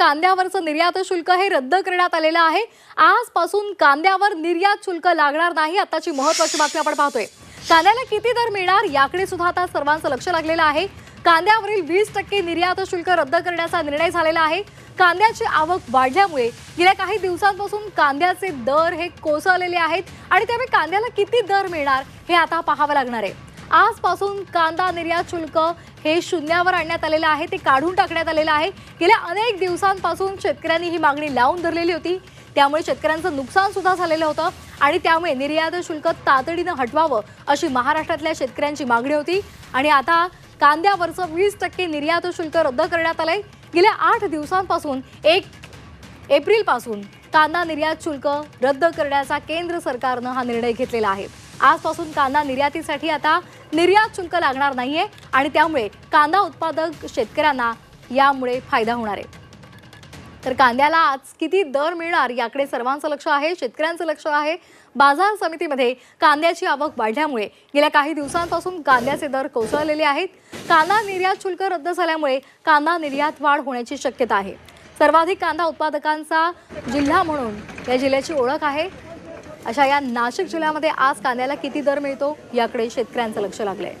कांद्यावरचं निर्यात शुल्क हे रद्द करण्यात आलेलं आहे. आजपासून कांद्यावर निर्यात शुल्क लागणार नाही आताची महत्वाची बातमी आपण पाहतोय. कांद्याला किती दर मिळणार याकडे सुद्धा आता सर्वांचं लक्ष लागलेलं आहे. कांद्यावरील वीस टक्के निर्यात शुल्क रद्द करण्याचा निर्णय झालेला आहे. कांद्याची आवक वाढल्यामुळे गेल्या काही दिवसांपासून कांद्याचे दर हे कोसळलेले आहेत आणि त्यामुळे कांद्याला किती दर मिळणार हे आता पाहावं लागणार आहे. आजपासून कांदा निर्यात शुल्क हे शून्यावर आणण्यात आलेलं आहे ते काढून टाकण्यात आलेलं आहे. गेल्या अनेक दिवसांपासून शेतकऱ्यांनी ही मागणी लावून धरलेली होती. त्यामुळे शेतकऱ्यांचं नुकसान सुद्धा झालेलं होतं आणि त्यामुळे निर्यात शुल्क तातडीनं हटवावं अशी महाराष्ट्रातल्या शेतकऱ्यांची मागणी होती. आणि आता कांद्यावरचं वीस टक्के निर्यात शुल्क रद्द करण्यात आलंय. गेल्या आठ दिवसांपासून एक एप्रिलपासून कांदा निर्यात शुल्क रद्द करण्याचा केंद्र सरकारनं हा निर्णय घेतलेला आहे. आजपासून कांदा निर्यातीसाठी आता निर्यात शुल्क लागणार नाहीये आणि त्यामुळे कांदा उत्पादक शेतकऱ्यांना यामुळे फायदा होणार आहे. तर कांद्याला आज किती दर मिळणार याकडे सर्वांचं लक्ष आहे शेतकऱ्यांचं लक्ष आहे. बाजार समितीमध्ये कांद्याची आवक वाढल्यामुळे गेल्या काही दिवसांपासून कांद्याचे दर कोसळलेले आहेत. कांदा निर्यात शुल्क रद्द झाल्यामुळे कांदा निर्यात वाढ होण्याची शक्यता आहे. सर्वाधिक कांदा उत्पादकांचा जिल्हा म्हणून या जिल्ह्याची ओळख आहे. अशा या नाशिक जिल्ह्यामध्ये आज कांद्याला किती दर मिळतो याकडे शेतकऱ्यांचं लक्ष लागलंय.